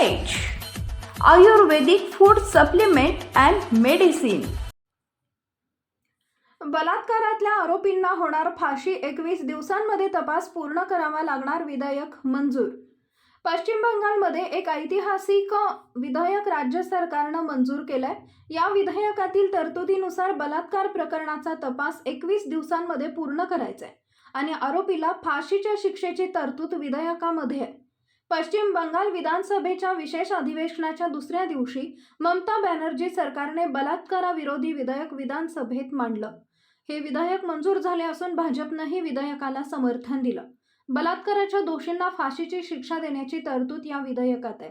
Ayurvedic food supplement and medicine बलात्कारातल्या आरोपींना होणार फाशी एकवीस दिवसांमध्ये तपास पूर्ण करावा लागणार विधेयक मंजूर. पश्चिम बंगालमध्ये एक ऐतिहासिक विधेयक राज्य सरकारनं मंजूर केलंय. या विधेयकातील तरतुदीनुसार बलात्कार प्रकरणाचा तपास एकवीस दिवसांमध्ये पूर्ण करायचा आहे आणि आरोपीला फाशीच्या शिक्षेची तरतूद विधेयकामध्ये आहे. पश्चिम बंगाल विधानसभेच्या विशेष अधिवेशनाच्या दुसऱ्या दिवशी ममता बॅनर्जी सरकारने बलात्काराविरोधी विधेयक विधानसभेत मांडलं. हे विधेयक मंजूर झाले असून भाजपनंही विधेयकाला समर्थन दिलं. बलात्काराच्या दोषींना फाशीची शिक्षा देण्याची तरतूद या विधेयकात आहे.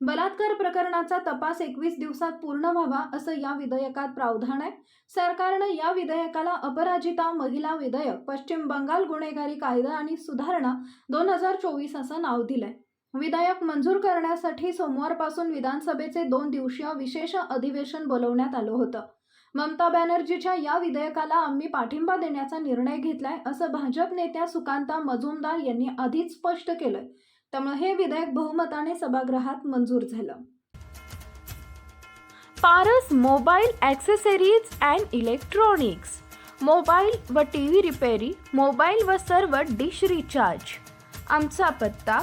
बलात्कार प्रकरणाचा तपास एकवीस दिवसात पूर्ण व्हावा असं या विधेयकात प्रावधान आहे. सरकारनं या विधेयकाला अपराजिता महिला विधेयक पश्चिम बंगाल गुन्हेगारी कायदा आणि सुधारणा दोन हजार चोवीस असं नाव दिलंय. विधेयक मंजूर करण्यासाठी सोमवारपासून विधानसभेचे दोन दिवसीय विशेष अधिवेशन बोलवण्यात आलं होतं. ममता बॅनर्जीच्या या विधेयकाला आम्ही पाठिंबा देण्याचा निर्णय घेतलाय असं भाजप नेत्या सुकांता मजुमदार यांनी आधीच स्पष्ट केलंय. त्यामुळे हे विधेयक बहुमताने सभागृहात मंजूर झालं. Paras mobile accessories and electronics. Mobile व टी व्ही रिपेरी मोबाईल व सर्व डिश रिचार्ज. आमचा पत्ता